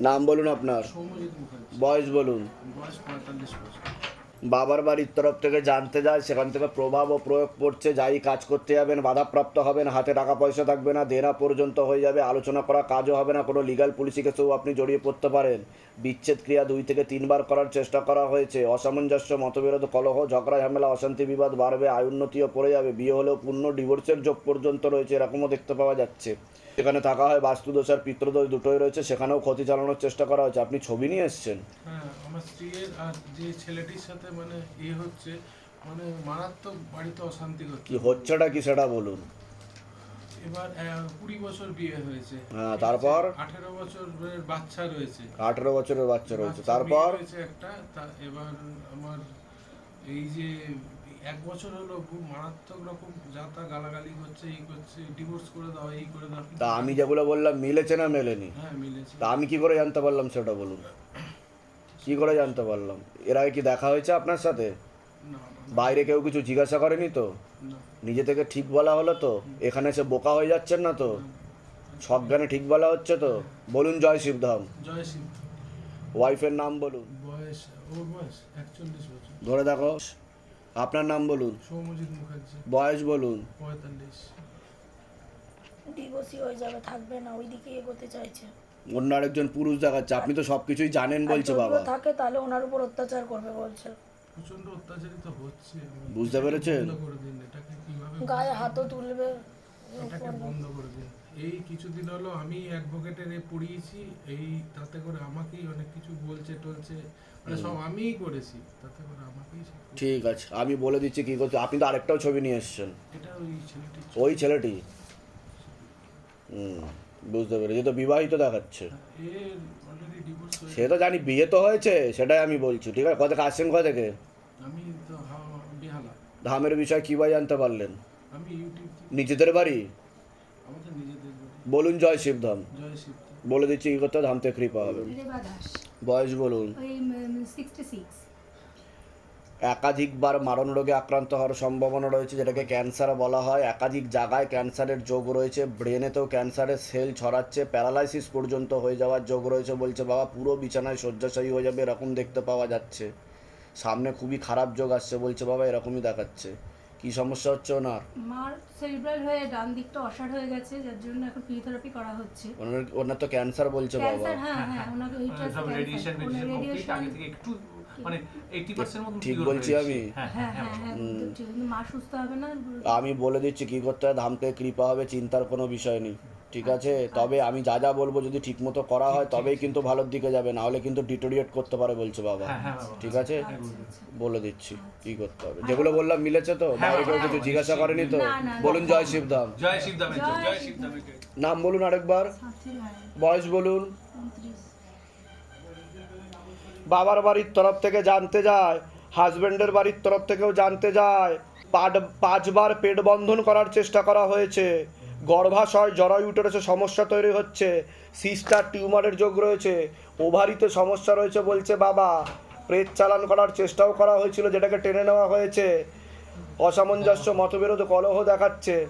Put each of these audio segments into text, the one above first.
নাম বলুন আপনার। বয়স বলুন। বাবার বাড়ির তরফ থেকে জানতে যায়, সেখান থেকে প্রভাব ও প্রয়োগ পড়ছে, যাই কাজ করতে যাবেন, বাধাপ্রাপ্ত হবেন, হাতে টাকা পয়সা থাকবে না, দেনা পর্যন্ত হয়ে যাবে, আলোচনা করা কাজও হবে না, কোনো লিগাল পুলিশি কেসেও আপনি জড়িয়ে পড়তে পারেন। বিচ্ছেদ ক্রিয়া দুই থেকে তিনবার করার চেষ্টা করা হয়েছে। অসামঞ্জস্য, মতবিরোধ, কলহ, ঝগড়া, ঝামেলা, অশান্তি, বিবাদ বাড়বে, আয় উন্নতিও পড়ে যাবে। বিয়ে হলেও পূর্ণ ডিভোর্সের যোগ পর্যন্ত রয়েছে, এরকমও দেখতে পাওয়া যাচ্ছে। সেখানে থাকা হয় বাস্তুদোষ আর পিতৃদোষ দুটোই রয়েছে সেখানেও ক্ষতি চালানোর চেষ্টা করা হয়েছে আপনি ছবি নিয়ে এসছেন? হ্যাঁ আমার স্ত্রীর আর যে ছেলেটির সাথে মানে এ হচ্ছে মানে মারাত্মক বাড়িতে অশান্তি হচ্ছে। কি হচ্ছেটা কি সেটা বলুন। এবার কুড়ি বছর বিয়ে হয়েছে। হ্যাঁ, তারপর? আঠেরো বছরের বাচ্চা রয়েছে। আঠেরো বছরের বাচ্চা রয়েছে। তারপর? একটা এবার আমার এই যে এক বছর হলো খুব মারাত্মক রকম যা তা গালাগালি করছে এই করছে ডিভোর্স করে দাও এই করে দাও। তা আমি যেগুলো বললাম মিলেছে না মেলেনি? হ্যাঁ মিলেছে। তা আমি কি করে জানতে পারলাম সেটা বলুন? কি করে জানতে পারলাম? এর আগে কি দেখা হয়েছে আপনার সাথে? না বাইরে কেউ কিছু জিজ্ঞাসা করেনি তো? না। নিজে থেকে ঠিক বলা হলো তো? এখানে এসে বোকা হয়ে যাচ্ছেন না তো? সজ্ঞানে ঠিক বলা হচ্ছে তো? বলুন জয় শিবধাম। জয় সিং ওয়াইফের নাম বলুন। বয়স ওর বয়স একচল্লিশ বছর। ধরে দেখো। আপনার নাম বলুন। সৌম্যজিৎ মুখার্জি। বয়স বলুন। পঁয়তাল্লিশ। ডিভোর্সই হয়ে যাবে থাকবে না ওইদিকে এগোতে চাইছে। অন্য আরেকজন পুরুষ দেখাচ্ছে আপনি তো সব কিছুই জানেন বলছে বাবা। থাকে তাহলে ওনার উপর অত্যাচার করবে বলছে। প্রচণ্ড অত্যাচারিত হচ্ছে। বুঝতে পেরেছেন? গায়ে হাতও তুলবে। এটাকে বন্ধ করে দিন। এই কিছুদিন হলো আমি অ্যাডভোকেটের এ পড়িয়েছি এই তাতে করে আমাকেই অনেক কিছু বলছে টলছে মানে সব আমিই করেছি তাতে করে আমাকেই সব ঠিক আছে আমি বলে দিচ্ছি কি করছে আপনি তো আরেকটাও ছবি নিয়ে এসছেন। এটা ওই ছেলেটি ওই ছেলেটি? হুম বুঝতে পেরেছি তো বিবাহিত দেখাচ্ছে। সে তো জানি বিয়ে তো হয়েছে সেটাই আমি বলছি ঠিক আছে কোথা আসছেন কোথা থেকে? আমি তো ধামের বিষয় কীভাবে জানতে পারলেন? আমি ইউটিউব নিজেদের বাড়ি? আমাদের নিজেদের বাড়ি বলুন জয় শিবধাম। জয় শিব বলে দিচ্ছি কি করতে হবে, ধাম থেকে কৃপা হবে। বয়স বলুন। একাধিকবার মারণ রোগে আক্রান্ত হওয়ার সম্ভাবনা রয়েছে যেটাকে ক্যান্সার বলা হয়। একাধিক জায়গায় ক্যান্সারের যোগ রয়েছে। ব্রেনেতেও ক্যান্সারের সেল ছড়াচ্ছে। প্যারালাইসিস পর্যন্ত হয়ে যাওয়ার যোগ রয়েছে বলছে বাবা। পুরো বিছানায় শয্যাশায়ী হয়ে যাবে এরকম দেখতে পাওয়া যাচ্ছে। সামনে খুবই খারাপ যোগ আসছে বলছে বাবা এরকমই দেখাচ্ছে। কি সমস্যা হচ্ছে ওনার? মার সেরিব্রাল হয়ে ডান দিকটা অসাড় হয়ে গেছে যার জন্য এখন ফিজিওথেরাপি করা হচ্ছে। ওনার ওনার তো ক্যান্সার বলছে বাবা। ক্যান্সার হ্যাঁ হ্যাঁ ওনাকে ওইটা সব রেডিয়েশন রেডিয়েশন আগে থেকে একটু মানে 80% মত ঠিক বলছি আমি? হ্যাঁ হ্যাঁ হ্যাঁ হ্যাঁ। ঠিক কিন্তু মা সুস্থ হবে না? আমি বলে দিচ্ছি কি করতে হবে ধামকে কৃপা হবে চিন্তার কোনো বিষয় নেই। ঠিক আছে তবে আমি যা যা বলব যদি ঠিকমতো করা হয় তবেই কিন্তু ভালোর দিকে যাবে না হলে কিন্তু ডিটোরিয়েট করতে পারে বলছে বাবা। হ্যাঁ হ্যাঁ। ঠিক আছে? বলে দিচ্ছি কি করতে হবে? যেগুলো বললাম মিলেছে তো? বাইরে কেউ কিছু জিজ্ঞাসা করেনি তো। বলুন জয় শিবধাম। জয় শিবদামে জয় নাম বলুন আরেকবার। বয়স বলুন। বাবার বাড়ির তরফ থেকে জানতে যায় হাজবেন্ডের বাড়ির তরফ থেকেও জানতে যায় পাট- পাঁচবার পেট বন্ধন করার চেষ্টা করা হয়েছে। গর্ভাশয় জরায়ু উটেরেছে সমস্যা তৈরি হচ্ছে। সিস্টার টিউমারের যোগ রয়েছে। ওভারিতে সমস্যা রয়েছে বলছে বাবা। প্রেত চালান করার চেষ্টাও করা হয়েছিল যেটাকে টেনে নেওয়া হয়েছে। অসামঞ্জস্য মতবিরোধ কলহ দেখাচ্ছে।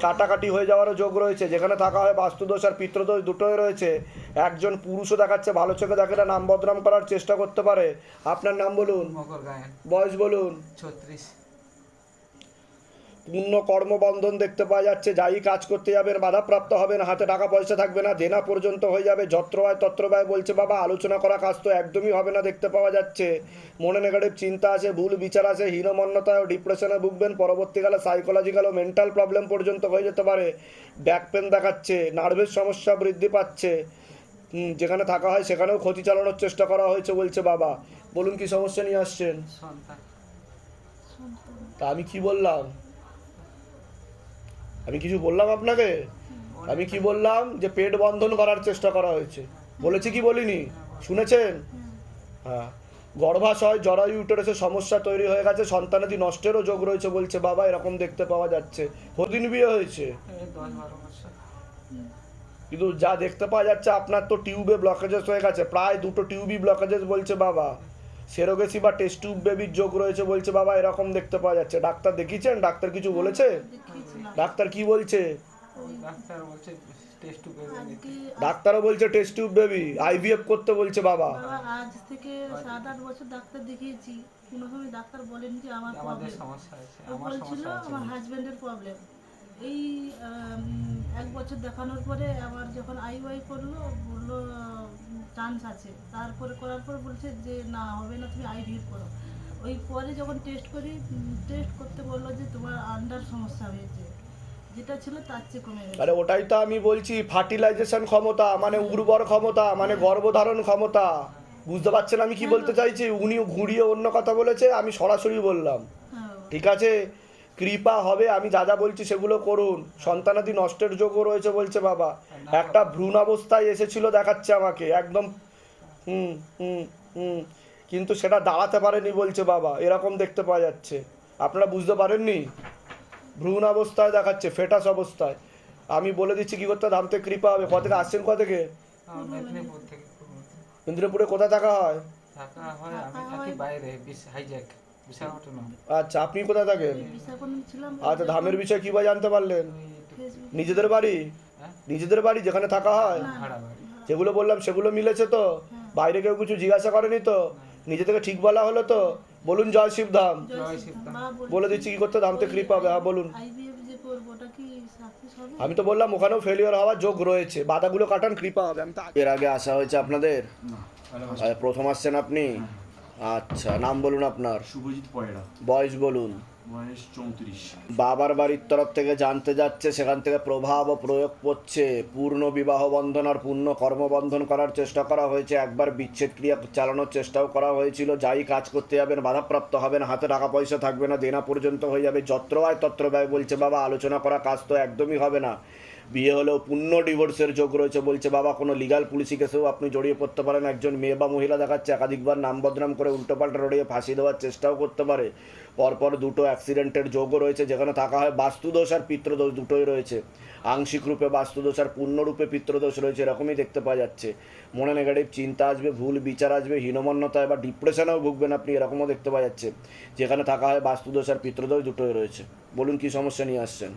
কাটাকাটি হয়ে যাওয়ারও যোগ রয়েছে। যেখানে থাকা হয় বাস্তুদোষ আর পিত্রদোষ দুটোই রয়েছে। একজন পুরুষও দেখাচ্ছে ভালো চোখে দেখে না নাম বদনাম করার চেষ্টা করতে পারে। আপনার নাম বলুন। বয়স বলুন। ছত্রিশ। পূর্ণ কর্মবন্ধন দেখতে পাওয়া যাচ্ছে। যাই কাজ করতে যাবেন বাধাপ্রাপ্ত হবেন হাতে টাকা পয়সা থাকবে না দেনা পর্যন্ত হয়ে যাবে যত্র ব্যয় তত্র ব্যয় বলছে বাবা আলোচনা করা কাজ তো একদমই হবে না দেখতে পাওয়া যাচ্ছে। মনে নেগেটিভ চিন্তা আছে ভুল বিচার আছে হীনমন্যতায় ও ডিপ্রেশনে ভুগবেন পরবর্তীকালে সাইকোলজিক্যাল ও মেন্টাল প্রবলেম পর্যন্ত হয়ে যেতে পারে। ব্যাক পেন দেখাচ্ছে নার্ভের সমস্যা বৃদ্ধি পাচ্ছে। যেখানে থাকা হয় সেখানেও ক্ষতি চালানোর চেষ্টা করা হয়েছে বলছে বাবা। বলুন কি সমস্যা নিয়ে আসছেন? তা আমি কি বললাম? আমি কিছু বললাম আপনাকে? আমি কি বললাম যে পেট বন্ধন করার চেষ্টা করা হয়েছে। বলেছি কি বলিনি? শুনেছেন? হ্যাঁ। গর্ভাশয় জরায়ু উটেরেছে সমস্যা তৈরি হয়ে গেছে সন্তানাদি নষ্টেরও যোগ রয়েছে বলছে বাবা এরকম দেখতে পাওয়া যাচ্ছে। হদিন বিয়ে হয়েছে? কিন্তু যা দেখতে পাওয়া যাচ্ছে আপনার তো টিউবে ব্লকেজেস হয়ে গেছে প্রায় দুটো টিউবই ব্লকেজেস বলছে বাবা। সেরোগেসি বা টেস্ট টিউব বেবির যোগ রয়েছে বলছে বাবা এরকম দেখতে পাওয়া যাচ্ছে। ডাক্তার দেখিয়েছেন? ডাক্তার কিছু বলেছে? ডাক্তার কি বলছে? ডাক্তারও বলছে টেস্ট টিউব বেবি আইভিএফ করতে বলছে বাবা। আজ থেকে সাত আট বছর ডাক্তার দেখিয়েছি। কোনো সময় ডাক্তার বলেন যে আমার আমাদের প্রবলেম সমস্যা আছে আমার সমস্যা আছে আমার হাজবেন্ডের প্রবলেম এই এক বছর দেখানোর পরে আবার যখন আইওয়াই করল বলল চান্স আছে। তারপরে করার পর বলছে যে না হবে না তুমি আইভিএফ করো। ওই পরে যখন টেস্ট করি টেস্ট করতে বলল যে তোমার আন্ডার সমস্যা হয়েছে। যেটা ছিল তার চেয়ে কমে গেছে। আরে ওটাই তো আমি বলছি ফার্টিলাইজেশন ক্ষমতা মানে উর্বর ক্ষমতা মানে গর্ভধারণ ক্ষমতা। বুঝতে পারছেন আমি কি বলতে চাইছি? উনি ঘুরিয়ে অন্য কথা বলেছে আমি সরাসরি বললাম। হ্যাঁ ঠিক আছে? কৃপা হবে আমি যা যা বলছি সেগুলো করুন। সন্তানাদি নষ্টের যোগও রয়েছে বলছে বাবা। একটা ভ্রূণ অবস্থায় এসেছিল দেখাচ্ছে আমাকে একদম হুম হুম হুম। কিন্তু সেটা দাঁড়াতে পারেনি বলছে বাবা এরকম দেখতে পাওয়া যাচ্ছে। আপনারা বুঝতে পারেননি? ভ্রূণ অবস্থায় দেখাচ্ছে ফেটাস অবস্থায়। আমি বলে দিচ্ছি কি করতে ধামতে কৃপা হবে। কত থেকে আসছেন? কত থেকে? মেদিনীপুর কোথায় থাকা হয়? থাকা হয় আমি থাকি বাইরে হাইজ্যাক আচ্ছা আপনি কোথায় থাকেন? আচ্ছা ধামের বিষয়ে কী বা জানতে পারলেন? নিজেদের বাড়ি? হ্যাঁ? নিজেদের বাড়ি যেখানে থাকা হয়? যেগুলো বললাম সেগুলো মিলেছে তো? বাইরে কেউ কিছু জিজ্ঞাসা করেনি তো? নিজে থেকে ঠিক বলা হলো তো? বলুন জয় শিবধাম জয় শিবধাম। মা বলছে বলে দিচ্ছি কি করতে ধামতে কৃপা হবে হ্যাঁ বলুন। আমি তো বললাম ওখানেও ফেলিওর হওয়ার যোগ রয়েছে। বাধাগুলো কাটান কৃপা হবে আমি তো এর আগে আসা হয়েছে আপনাদের? আচ্ছা, প্রথম আসছেন আপনি? আচ্ছা নাম বলুন আপনার। শুভজিৎ পয়রা। বয়স বলুন। বয়স চৌত্রিশ। বাবার বাড়ির তরফ থেকে জানতে যাচ্ছে সেখান থেকে প্রভাব ও প্রয়োগ করছে পূর্ণ বিবাহ বন্ধন আর পূর্ণ কর্মবন্ধন করার চেষ্টা করা হয়েছে। একবার বিচ্ছেদ ক্রিয়া চালানোর চেষ্টাও করা হয়েছিল। যাই কাজ করতে যাবেন বাধাপ্রাপ্ত হবেন হাতে টাকা পয়সা থাকবে না দেনা পর্যন্ত হয়ে যাবে। যত্র আয় তত্র ব্যয় বলছে বাবা আলোচনা করা কাজ তো একদমই হবে না। বিয়ে হলেও পূর্ণ ডিভোর্সের যোগ রয়েছে বলছে বাবা। কোনো লিগাল পুলিশি কেসেও আপনি জড়িয়ে পড়তে পারেন। একজন মেয়ে বা মহিলা দেখাচ্ছে, একাধিকবার নাম বদনাম করে উল্টোপাল্টা রড়িয়ে ফাঁসি দেওয়ার চেষ্টাও করতে পারে। পরপর দুটো অ্যাক্সিডেন্টের যোগও রয়েছে, যেখানে থাকা হয় বাস্তুদোষ আর পিত্রদোষ দুটোই রয়েছে। আংশিক রূপে বাস্তুদোষ আর পূর্ণরূপে পিত্রদোষ রয়েছে, এরকমই দেখতে পাওয়া যাচ্ছে। মনে নেগেটিভ চিন্তা আসবে, ভুল বিচার আসবে, হীনমন্যতায় বা ডিপ্রেশনেও ভুগবেন আপনি, এরকমও দেখতে পাওয়া যাচ্ছে। যেখানে থাকা হয় বাস্তুদোষ আর পিত্রদোষ দুটোই রয়েছে। বলুন কি সমস্যা নিয়ে আসছেন?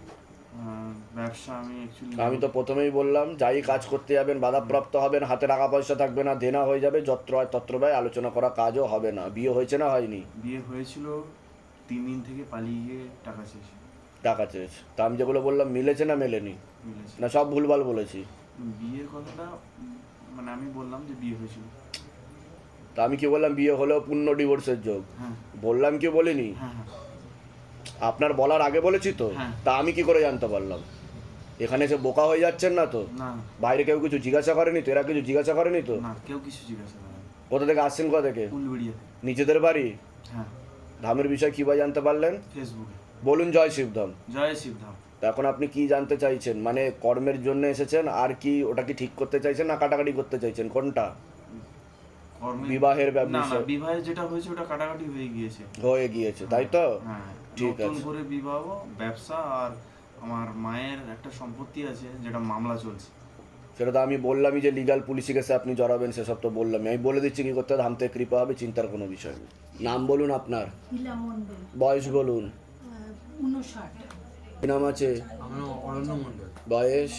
ব্যবসা আমি আমি তো প্রথমেই বললাম যাই কাজ করতে যাবেন বাধাপ্রাপ্ত হবেন হাতে টাকা পয়সা থাকবে না দেনা হয়ে যাবে যত্র হয় তত্র ব্যয় আলোচনা করা কাজও হবে না। বিয়ে হয়েছে না হয়নি? বিয়ে হয়েছিল তিন দিন থেকে পালিয়ে গিয়ে টাকা চেয়েছি। টাকা চেয়েছে। তা আমি যেগুলো বললাম মিলেছে না মেলেনি? না সব ভুলভাল বলেছি? বিয়ের কথাটা মানে আমি বললাম যে বিয়ে হয়েছিল। তা আমি কি বললাম বিয়ে হলেও পূর্ণ ডিভোর্সের যোগ? হ্যাঁ। বললাম কি বলিনি? হ্যাঁ হ্যাঁ। আপনার বলার আগে বলেছি তো হ্যাঁ। তা আমি কি করে জানতে পারলাম? এখানে এসে বোকা হয়ে যাচ্ছেন না তো? বাইরে কেউ কিছু জিজ্ঞাসা করেনি তো? এরা কিছু জিজ্ঞাসা করেনি তো? কেউ কিছু জিজ্ঞাসা কোথা থেকে আসছেন কোথা থেকে? নিজেদের বাড়ি? হ্যাঁ। ধামের বিষয় কী বা জানতে পারলেন? ফেসবুকে। বলুন জয় শিবধাম। জয় শিবধাম। এখন আপনি কি জানতে চাইছেন? মানে কর্মের জন্য এসেছেন আর কি ওটা কি ঠিক করতে চাইছেন না কাটাকাটি করতে চাইছেন? কোনটা? বিবাহের না না ব্যবসা। বিবাহে যেটা হয়েছে ওটা কাটাকাটি হয়ে গিয়েছে। হয়ে গিয়েছে তাই তো? হ্যাঁ ঠিক নতুন আছে। করে বিবাহ ব্যবসা আর আমার মায়ের একটা সম্পত্তি আছে যেটা মামলা চলছে। সেটা তো আমি বললামই যে লিগাল পুলিশি কেসে আপনি জড়াবেন সেসব তো বললামই। আমি বলে দিচ্ছি কি করতে হবে, ধামতে কৃপা হবে চিন্তার কোনো বিষয় নেই। নাম বলুন আপনার। বয়স বলুন। নাম আছে? বয়স?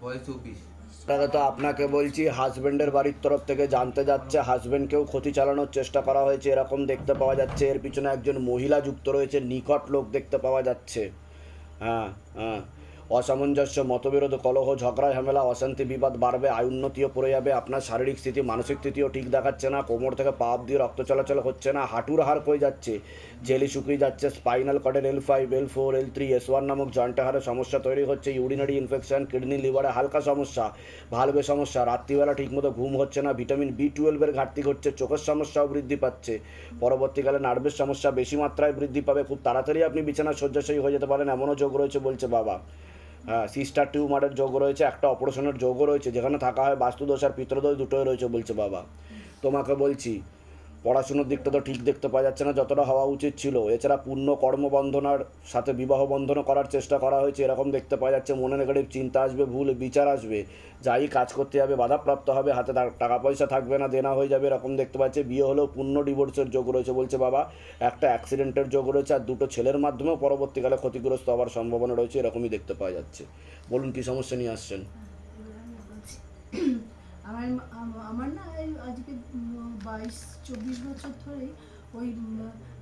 বয়স চব্বিশ। তো আপনাকে বলছি হাজব্যান্ডের বাড়ির তরফ থেকে জানতে যাচ্ছে হাজব্যান্ডকেও ক্ষতি চালানোর চেষ্টা করা হয়েছে, এরকম দেখতে পাওয়া যাচ্ছে। এর পিছনে একজন মহিলা যুক্ত রয়েছে, নিকট লোক দেখতে পাওয়া যাচ্ছে। হ্যাঁ হ্যাঁ। অসামঞ্জস্য, মতবিরোধ, কলহ, ঝগড়া, ঝামেলা, অশান্তি, বিবাদ বাড়বে আয়ুন্নতিও পড়ে যাবে, আপনার শারীরিক স্থিতি, মানসিক স্থিতিও ঠিক দেখাচ্ছে না, কোমর থেকে পাপ দিয়ে রক্ত চলাচল হচ্ছে না, হাঁটুর হাড় হয়ে যাচ্ছে, জেলি শুকিয়ে যাচ্ছে, spinal কর্ডের L five L four L three S one নামক জয়েন্টে হাড়ের সমস্যা তৈরি হচ্ছে ইউরিনারি ইনফেকশন কিডনি লিভারে হালকা সমস্যা ভালভে সমস্যা, রাত্রিবেলা ঠিকমতো ঘুম হচ্ছে না ভিটামিন বি টুয়েলভের ঘাটতি ঘটছে, চোখের সমস্যাও বৃদ্ধি পাচ্ছে, পরবর্তীকালে নার্ভের সমস্যা বেশি মাত্রায় বৃদ্ধি পাবে, খুব তাড়াতাড়ি আপনি বিছানা শয্যাশয়ী হয়ে যেতে পারেন, এমনও যোগ রয়েছে বলছে বাবা। হ্যাঁ সিস্টার টিউমারের যোগ রয়েছে, একটা অপারেশনের যোগও রয়েছে, যেখানে থাকা হয় বাস্তুদোষ আর পিত্রদোষ দুটোই রয়েছে বলছে বাবা। তোমাকে বলছি পড়াশুনোর দিকটা তো ঠিক দেখতে পাওয়া যাচ্ছে না, যতটা হওয়া উচিত ছিল। এছাড়া পূর্ণ কর্মবন্ধনার সাথে বিবাহ বন্ধনও করার চেষ্টা করা হয়েছে, এরকম দেখতে পাওয়া যাচ্ছে। মনে নেগেটিভ চিন্তা আসবে, ভুল বিচার আসবে। যাই কাজ করতে যাবে, বাধাপ্রাপ্ত হবে, হাতে টাকা পয়সা থাকবে না, দেনা হয়ে যাবে, এরকম দেখতে পাচ্ছে। বিয়ে হলেও পূর্ণ ডিভোর্সের যোগ রয়েছে বলছে বাবা। একটা অ্যাক্সিডেন্টের যোগ রয়েছে আর দুটো ছেলের মাধ্যমেও পরবর্তীকালে ক্ষতিগ্রস্ত হওয়ার সম্ভাবনা রয়েছে, এরকমই দেখতে পাওয়া যাচ্ছে। বলুন কী সমস্যা নিয়ে আসছেন? আমার আমার না আজকে বাইশ চব্বিশ বছর ধরেই ওই কী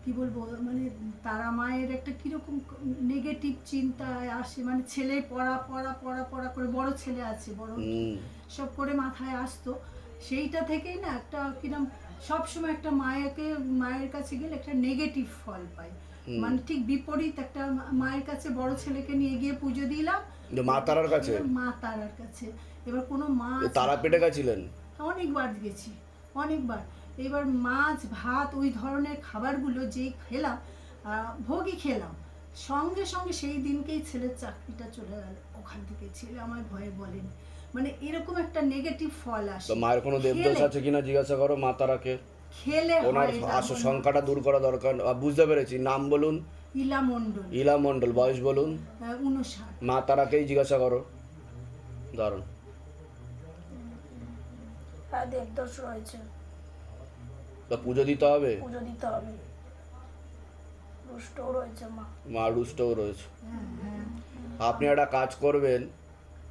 কি বলব মানে তারা মায়ের একটা কীরকম নেগেটিভ চিন্তায় আসে মানে ছেলে পড়া পড়া পড়া পড়া করে বড় ছেলে আছে বড় সব করে মাথায় আসতো। সেইটা থেকেই না একটা কিরম সবসময় একটা মায়েকে মায়ের কাছে গেলে একটা নেগেটিভ ফল পাই। মানে ঠিক বিপরীত একটা মায়ের কাছে বড় ছেলেকে নিয়ে গিয়ে পুজো দিলাম। মা তারার কাছে? মা তারার কাছে। এবার কোনো মা গেছিলেন? অনেকবার গেছি। অনেকবার। এবার মাছ ভাত ওই ধরনের খাবারগুলো যেই খেলাম ভোগই খেলাম। সঙ্গে সঙ্গে সেই দিনকেই ছেলের চাকরিটা চলে গেল। ওখান থেকে ছেলে আমার ভয়ে বলেনি। মানে এরকম একটা নেগেটিভ ফল আসে। তো মায়ের কোনো দেবদোষ আছে কিনা জিজ্ঞাসা করো মা তারাকে। খেলে ওনার হয় আসল সংখ্যাটা দূর করা দরকার। বুঝতে পেরেছি। নাম বলুন। ইলা মণ্ডল। ইলা মণ্ডল। বয়স বলুন। উনষাট মা তারাকেই জিজ্ঞাসা করো। দারুণ। হ্যাঁ দেবদোষ রয়েছে। তা পুজো দিতে হবে? পুজো দিতে হবে। দুষ্টও রয়েছে মা। মা রুষ্টও রয়েছে। হ্যাঁ হ্যাঁ। আপনি একটা কাজ করবেন।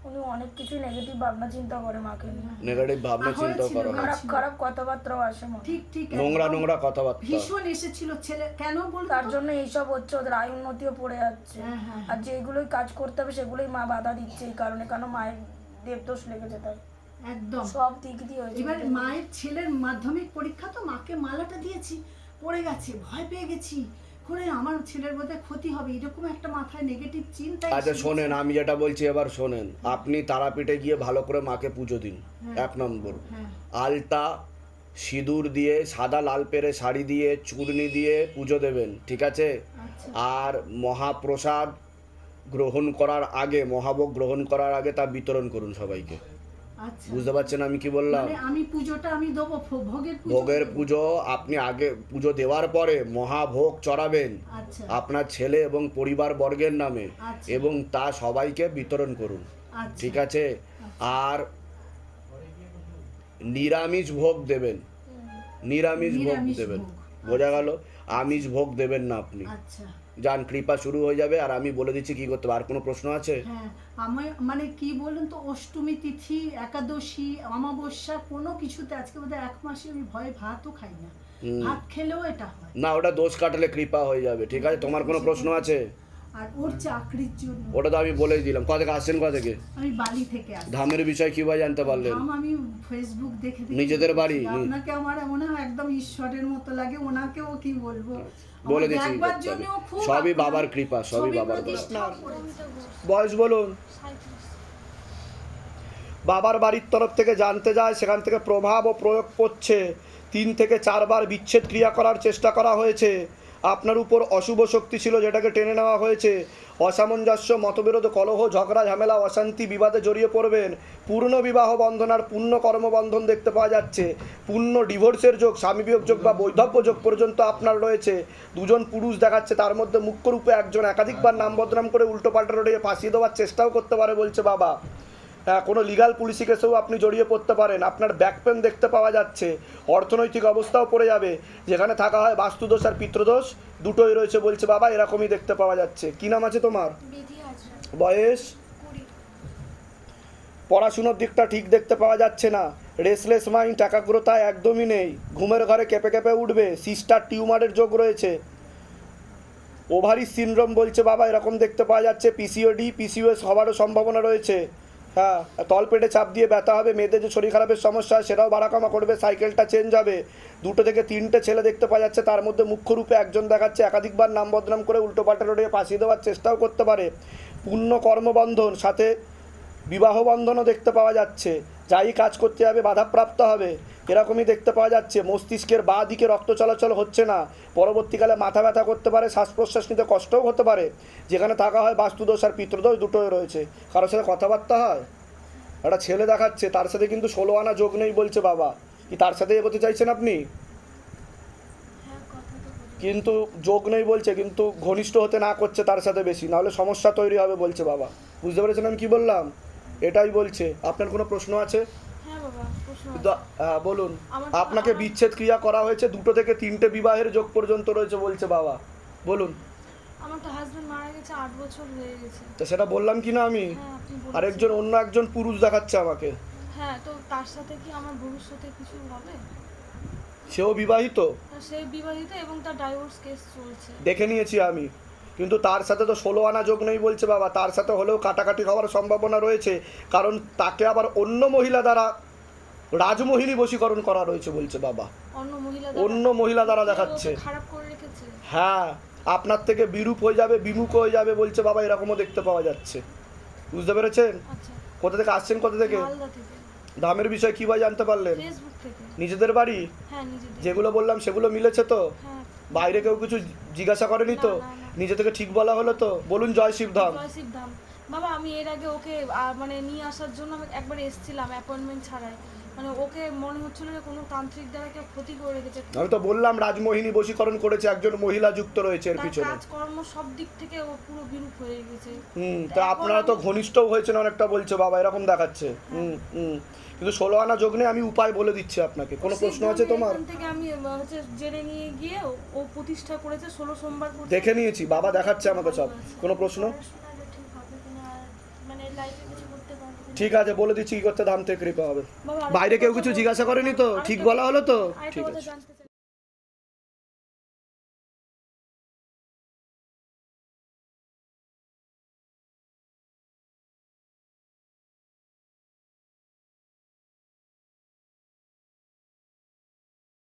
উনি অনেক কিছু নেগেটিভ ভাবনা চিন্তা করে মাকে নিয়ে। নেগেটিভ ভাবনা চিন্তা করো। খারাপ খারাপ কথাবার্তাও আসে মা ঠিক ঠিক নোংরা নোংরা কথাবার্তা। ভীষণ এসেছিল ছেলে কেন বলতো? তার জন্য এইসব হচ্ছে ওদের আয় উন্নতিও পড়ে যাচ্ছে। হ্যাঁ, হ্যাঁ, আর যেগুলোই কাজ করতে হবে সেগুলোই মা বাধা দিচ্ছে এই কারণে। কেন মায়ের দেবদোষ লেগেছে তাই একদম। সব দিক দিয়ে হয়েছে এবার মায়ের ছেলের মাধ্যমিক পরীক্ষা তো মাকে মালাটা দিয়েছি পড়ে গেছে ভয় পেয়ে গেছি। করে আমার ছেলের বোধহয় ক্ষতি হবে এরকম একটা মাথায় নেগেটিভ চিন্তা আচ্ছা শোনেন আমি যেটা বলছি এবার শোনেন আপনি তারাপীঠে গিয়ে ভালো করে মাকে পুজো দিন এক নম্বর। হ্যাঁ। আলতা সিঁদুর দিয়ে সাদা লাল পেরে শাড়ি দিয়ে চূর্ণি দিয়ে পুজো দেবেন ঠিক আছে? আচ্ছা। আর মহাপ্রসাদ গ্রহণ করার আগে মহাভোগ গ্রহণ করার আগে তা বিতরণ করুন সবাইকে। বুঝতে পারছেন আমি কি বললাম? মানে আমি পুজোটা আমি দেবো ভোগের পুজো ভোগের পুজো আপনি আগে পুজো দেওয়ার পরে মহাভোগ চড়াবেন। আচ্ছা। আপনার ছেলে এবং পরিবার বর্গের নামে আচ্ছা। এবং তা সবাইকে বিতরণ করুন। আচ্ছা। ঠিক আছে? আর নিরামিষ ভোগ দেবেন। নিরামিষ ভোগ দেবেন। বোঝা গেল? আমিষ ভোগ দেবেন না আপনি। আচ্ছা। যান কৃপা শুরু হয়ে যাবে আর আমি বলে দিচ্ছি কি করতে হবে আর কোনো প্রশ্ন আছে? হ্যাঁ আমি মানে কি বলুন তো অষ্টমী তিথি একাদশী অমাবস্যা কোনো কিছুতে আজকে বোধহয় এক মাসে আমি ভয়ে ভাতও খাই না। ভাত খেলেও এটা হয়। না ওটা দোষ কাটলে কৃপা হয়ে যাবে ঠিক আছে? তোমার কোনো প্রশ্ন আছে? আর ওর চাকরির জন্য। ওটা তো আমি বলেই দিলাম। কোথা থেকে আসছেন কোথা থেকে? আমি বালি থেকে আসি ধামের বিষয় কীভাবে জানতে পারলেন? ধাম আমি ফেসবুক দেখে নিজেদের বাড়ি? আপনাকে আমার মনে হয় একদম ঈশ্বরের মতো লাগে ওনাকেও কি বলব? বলে দিচ্ছি সবই বাবার কৃপা সবই বাবার। বয়স বলুন। বাবার বাড়ির তরফ থেকে জানতে যায় সেখান থেকে প্রভাব ও প্রয়োগ করছে তিন থেকে চারবার বিচ্ছেদ ক্রিয়া করার চেষ্টা করা হয়েছে। আপনার উপর অশুভ শক্তি ছিল যেটাকে টেনে নেওয়া হয়েছে। অসামঞ্জস্য, মতবিরোধ, কলহ, ঝগড়া, ঝামেলা, অশান্তি, বিবাদে জড়িয়ে পড়বেন। পূর্ণ বিবাহ বন্ধন আর পূর্ণ কর্মবন্ধন দেখতে পাওয়া যাচ্ছে। পূর্ণ ডিভোর্সের যোগ, স্বামী বিয়োগ যোগ বা বৈধব্য যোগ পর্যন্ত আপনার রয়েছে। দুজন পুরুষ দেখাচ্ছে তার মধ্যে মুখ্য রূপে একজন একাধিকবার নাম বদনাম করে উল্টোপাল্টা রোডে ফাঁসিয়ে দেওয়ার চেষ্টাও করতে পারে বলছে বাবা। কোনো লিগাল পুলিশি কেসেও আপনি জড়িয়ে পড়তে পারেন। আপনার ব্যাক পেন দেখতে পাওয়া যাচ্ছে। অর্থনৈতিক অবস্থাও পড়ে যাবে। যেখানে থাকা হয় বাস্তুদোষ আর পিত্রদোষ দুটোই রয়েছে বলছে বাবা এরকমই দেখতে পাওয়া যাচ্ছে। কি নাম আছে তোমার? বয়স? পড়াশুনোর দিকটা ঠিক দেখতে পাওয়া যাচ্ছে না। রেসলেস মাইন্ড একাগ্রতা একদমই নেই। ঘুমের ঘরে কেঁপে কেঁপে উঠবে। সিস্টার টিউমারের যোগ রয়েছে। ওভারি সিনড্রোম বলছে বাবা এরকম দেখতে পাওয়া যাচ্ছে। পিসিওডি পিসিওএস হওয়ারও সম্ভাবনা রয়েছে। হ্যাঁ তলপেটে চাপ দিয়ে ব্যথা হবে, মেয়েদের যে শরীর খারাপের সমস্যা সেটাও বাড়াকামা করবে, সাইকেলটা চেঞ্জ হবে। দুটো থেকে তিনটে ছেলে দেখতে পাওয়া যাচ্ছে, তার মধ্যে মুখ্য রূপে একজন দেখাচ্ছে, একাধিকবার নাম বদনাম করে উল্টো পাল্টা রোডে পাশিয়ে দেওয়ার চেষ্টাও করতে পারে। পূর্ণ কর্মবন্ধন, সাথে বিবাহ বন্ধনও দেখতে পাওয়া যাচ্ছে। যাই কাজ করতে যাবে বাধাপ্রাপ্ত হবে। এরকমই দেখতে পাওয়া যাচ্ছে। মস্তিষ্কের বাঁ দিকে রক্ত চলাচল হচ্ছে না। পরবর্তীকালে মাথা ব্যথা করতে পারে শ্বাস প্রশ্বাস নিতে কষ্টও হতে পারে। যেখানে থাকা হয় বাস্তুদোষ আর পিতৃদোষ দুটোই রয়েছে। কারোর সাথে কথাবার্তা হয়? একটা ছেলে দেখাচ্ছে তার সাথে কিন্তু ষোলো আনা যোগ নেই বলছে বাবা। কি তার সাথে এগোতে চাইছেন আপনি? কিন্তু যোগ নেই বলছে কিন্তু ঘনিষ্ঠ হতে না করছে তার সাথে বেশি। নাহলে সমস্যা তৈরি হবে বলছে বাবা। বুঝতে পেরেছেন আমি কি বললাম? এটাই বলছে। আপনার কোনো প্রশ্ন আছে? হ্যাঁ বলুন। আপনাকে বিচ্ছেদ ক্রিয়া করা হয়েছে দুটো থেকে তিনটে বিবাহের যোগ পর্যন্ত রয়েছে বলছে বাবা। বলুন। আমার তো হাজবেন্ড মারা গেছে আট বছর হয়ে গেছে। তো সেটা বললাম কি না আমি? হ্যাঁ বলুন। আরেকজন অন্য একজন পুরুষ দেখাচ্ছে আমাকে। হ্যাঁ তো তার সাথে কি আমার ভবিষ্যতে কিছু হবে? সেও বিবাহিত? সে বিবাহিত এবং তার ডাইভোর্স কেস চলছে। দেখে নিয়েছি আমি। কিন্তু তার সাথে তো ষোলো আনা যোগ নেই বলছে বাবা। তার সাথে হলেও কাটাকাটি হওয়ার সম্ভাবনা রয়েছে। কারণ তাকে আবার অন্য মহিলা দ্বারা রাজমোহিনী বশীকরণ করা রয়েছে বলছে বাবা। অন্য মহিলা দ্বারা? দেখাচ্ছে। হ্যাঁ আপনার থেকে বিরূপ হয়ে যাবে বিমুখ হয়ে যাবে বলছে বাবা এরকমও দেখতে পাওয়া যাচ্ছে। বুঝতে পেরেছেন? আচ্ছা। কোথা থেকে আসছেন কোথা থেকে? দামের বিষয়ে কী ভাই জানতে পারলেন? নিজেদের বাড়ি? হ্যাঁ যেগুলো বললাম সেগুলো মিলেছে তো? হ্যাঁ। বাইরে কেউ কিছু জিজ্ঞাসা করেনি তো। নিজে থেকে ঠিক বলা হলো তো? বলুন জয় শিবধাম জয়শিব ধাম। বাবা আমি এর আগে ওকে মানে নিয়ে আসার জন্য আমি একবার এসেছিলাম অ্যাপয়েন্টমেন্ট ছাড়াই। মানে ওকে মনে হচ্ছিল যে কোনো তান্ত্রিক দ্বারা কেউ ক্ষতি করে রেখেছে। আমি তো বললাম রাজমোহিনী বশীকরণ করেছে একজন মহিলা যুক্ত রয়েছে এর পিছনে। কাজকর্ম সব দিক থেকে ও পুরো বিরূপ হয়ে গেছে। হুম তা আপনারা তো ঘনিষ্ঠও হয়েছেন অনেকটা বলছে বাবা এরকম দেখাচ্ছে। হুম হুম। কিন্তু ষোলো আনা যোগ নেই আমি উপায় বলে দিচ্ছি আপনাকে। কোনো প্রশ্ন আছে তোমার? থেকে আমি হচ্ছে জেনে নিয়ে গিয়ে ও- প্রতিষ্ঠা করেছে ষোলো সোমবার দেখে নিয়েছি বাবা দেখাচ্ছে আমাকে সব। কোনো প্রশ্ন? ঠিক মানে। ঠিক আছে বলে দিচ্ছি কি করতে ধাম থেকে কৃপা হবে। বাইরে কেউ কিছু জিজ্ঞাসা করেনি তো? ঠিক বলা হলো তো? ঠিক আছে।